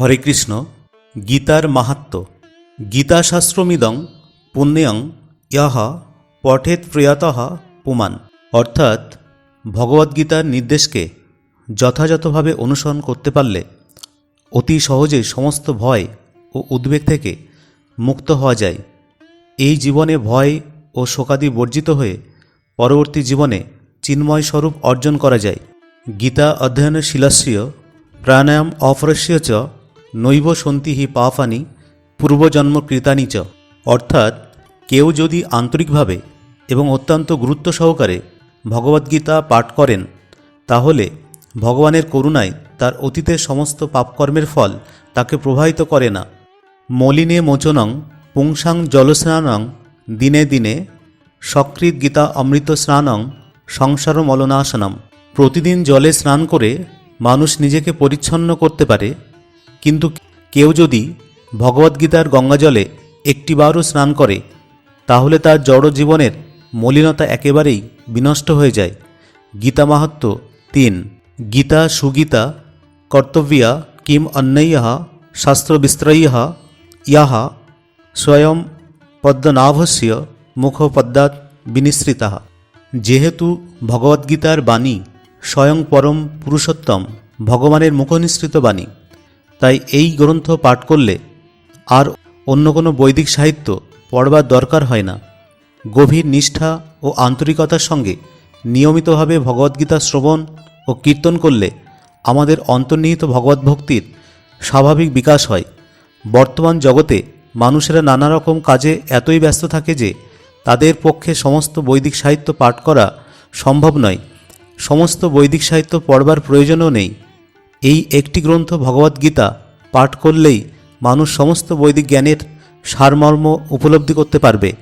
হরে কৃষ্ণ, গীতার মাহাত্ম। গীতাশাস্ত্রমিদং পুণ্যং ইহ পঠেত প্রিয়তঃ পুমান। অর্থাৎ ভগবদ্গীতার নির্দেশকে যথাযথভাবে অনুসরণ করতে পারলে অতি সহজে সমস্ত ভয় ও উদ্বেগ থেকে মুক্ত হওয়া যায়। এই জীবনে ভয় ও শোকাদি বর্জিত হয়ে পরবর্তী জীবনে চিন্ময় স্বরূপ অর্জন করা যায়। গীতা অধ্যয়নের শিলাস্য প্রাণায়াম অপরস্য চ নৈব সন্তি হি পাপানি পূর্বজন্ম কৃতানি চ। অর্থাৎ, কেউ যদি আন্তরিকভাবে এবং অত্যন্ত গুরুত্ব সহকারে ভগবদ্গীতা পাঠ করেন, তাহলে ভগবানের করুণায় তার অতীতের সমস্ত পাপকর্মের ফল, তাকে প্রভাবিত করে না। মলিনে মোচনং, পুংসাং জলস্নানং, দিনে দিনে সক্রিত গীতা অমৃত স্নানং সংসার মলনাশনম প্রতিদিন জলে স্নান করে মানুষ নিজেকে পরিচ্ছন্ন করতে পারে কিন্তু কেউ যদি ভগবদ্গীতার গঙ্গাজলে একটিবারও স্নান করে, তাহলে তার জড় জীবনের মলিনতা একেবারেই বিনষ্ট হয়ে যায়। গীতা মাহাত্ম তিন। গীতা সুগীতা কর্তব্যা কিম অন্যৈঃ শাস্ত্রবিস্ত্রৈঃ ইয়াহ স্বয়ং পদ্মনাভস্য মুখপদ্মাৎ বিনিসৃতা। যেহেতু ভগবদ্গীতার বাণী স্বয়ং পরম পুরুষোত্তম, ভগবানের মুখনিসৃত বাণী তাই এই গ্রন্থ পাঠ করলে আর অন্য কোনো বৈদিক সাহিত্য পড়বার দরকার হয় না। গভীর নিষ্ঠা ও আন্তরিকতার সঙ্গে নিয়মিতভাবে ভগবদ্গীতা শ্রবণ ও কীর্তন করলে আমাদের অন্তর্নিহিত ভগবত ভক্তির স্বাভাবিক বিকাশ হয়। বর্তমান জগতে মানুষেরা নানা রকম কাজে এতই ব্যস্ত থাকে যে তাদের পক্ষে সমস্ত বৈদিক সাহিত্য পাঠ করা সম্ভব নয়। সমস্ত বৈদিক সাহিত্য পড়বার প্রয়োজনও নেই। এই একটি গ্রন্থ ভগবদ্গীতা পাঠ করলেই মানুষ সমস্ত বৈদিক জ্ঞানের সারমর্ম উপলব্ধি করতে পারবে।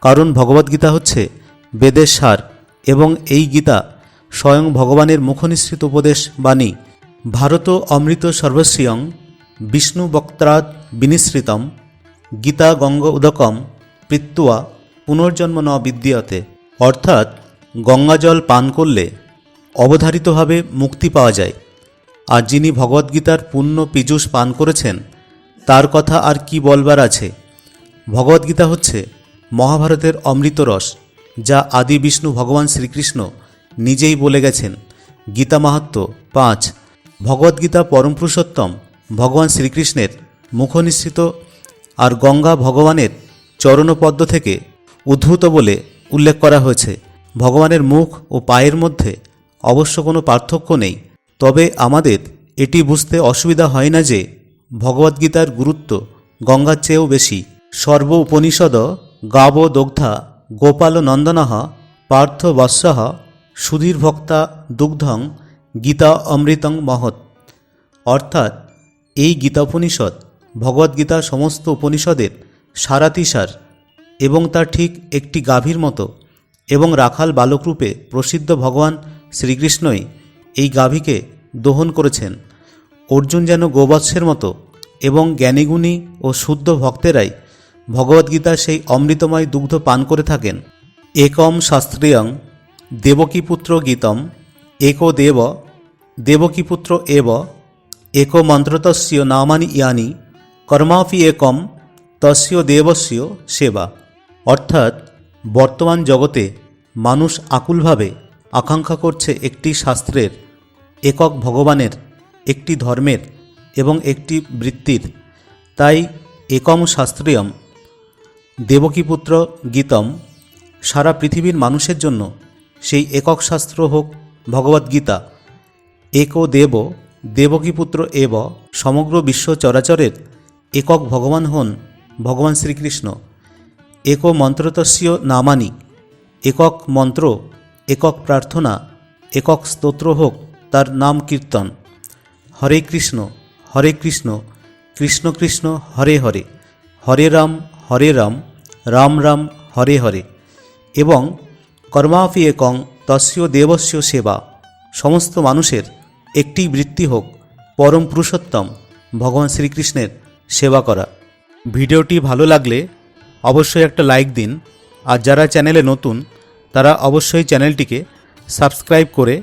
কারণ ভগবদ্গীতা হচ্ছে বেদের সার এবং এই গীতা স্বয়ং ভগবানের মুখনিসৃত উপদেশ বাণী। ভারত অমৃত সর্বস্বীয়ং বিষ্ণু বক্ত্রাদ বিনিসৃতম গীতা গঙ্গ উদকম পৃত্তুয়া পুনর্জন্ম ন বিদ্যতে অর্থাৎ গঙ্গাজল পান করলে অবধারিতভাবে মুক্তি পাওয়া যায়। আর যিনি ভগবদ্গীতার পূর্ণ পীযূষ পান করেছেন, তার কথা আর কি বলবার আছে? ভগবদ্গীতা হচ্ছে মহাভারতের অমৃত রস যা আদি বিষ্ণু ভগবান শ্রীকৃষ্ণ নিজেই বলে গেছেন। গীতা মাহাত্ম পাঁচ। ভগবদ্গীতা পরম পুরুষোত্তম ভগবান শ্রীকৃষ্ণের মুখনিসৃত আর গঙ্গা ভগবানের চরণপদ্ম থেকে উদ্ভূত বলে উল্লেখ করা হয়েছে। ভগবানের মুখ ও পায়ের মধ্যে অবশ্য কোনো পার্থক্য নেই। তবে আমাদের এটি বুঝতে অসুবিধা হয় না যে ভগবদ্গীতার গুরুত্ব গঙ্গার চেয়েও বেশি। সর্ব উপনিষদ গাব দগ্ধা গোপাল নন্দনহ পার্থ বৎসহ সুধীর ভক্তা দুগ্ধং গীতা অমৃতং মহৎ। অর্থাৎ এই গীতা উপনিষদ ভগবদ্গীতা সমস্ত উপনিষদের সারাতিসার এবং তা ঠিক একটি গাভীর মতো এবং রাখাল বালকরূপে প্রসিদ্ধ ভগবান শ্রীকৃষ্ণই এই গাভীকে দোহন করেছেন। অর্জুন যেন গোবৎসের মতো এবং জ্ঞানীগুণী ও শুদ্ধ ভক্তেরাই ভগবদ্গীতার সেই অমৃতময় দুগ্ধ পান করে থাকেন। একম শাস্ত্রীয়ং দেবকীপুত্র গীতম একো দেব দেবকীপুত্র এব এক মন্ত্রতস্য নামানি ইয়ানি কর্মাপি একম তস্য দেবস্য সেবা। অর্থাৎ বর্তমান জগতে মানুষ আকুলভাবে আকাঙ্ক্ষা করছে একটি শাস্ত্রের একক ভগবানের, একটি ধর্মের এবং একটি বৃত্তির। তাই একম শাস্ত্রীয়ম, দেবকীপুত্র গীতম, সারা পৃথিবীর মানুষের জন্য সেই একক শাস্ত্র হোক ভগবদ্গীতা একো দেব, দেবকীপুত্র এব, সমগ্র বিশ্ব চরাচরের একক ভগবান হন ভগবান শ্রীকৃষ্ণ। একো মন্ত্রতস্য নামানি, একক মন্ত্র, একক প্রার্থনা, একক স্তোত্র হোক তার নাম কীর্তন। হরে কৃষ্ণ হরে কৃষ্ণ কৃষ্ণ কৃষ্ণ, হরে হরে। হরে রাম হরে রাম রাম রাম, হরে হরে। এবং কর্মাপি একং তস্য দেবস্য সেবা। সমস্ত মানুষের একটি বৃত্তি হোক, পরম পুরুষোত্তম, ভগবান শ্রীকৃষ্ণের সেবা করা। ভিডিওটি ভালো লাগলে অবশ্যই একটা লাইক দিন। আর যারা চ্যানেলে নতুন, তারা অবশ্যই চ্যানেলটিকে সাবস্ক্রাইব করে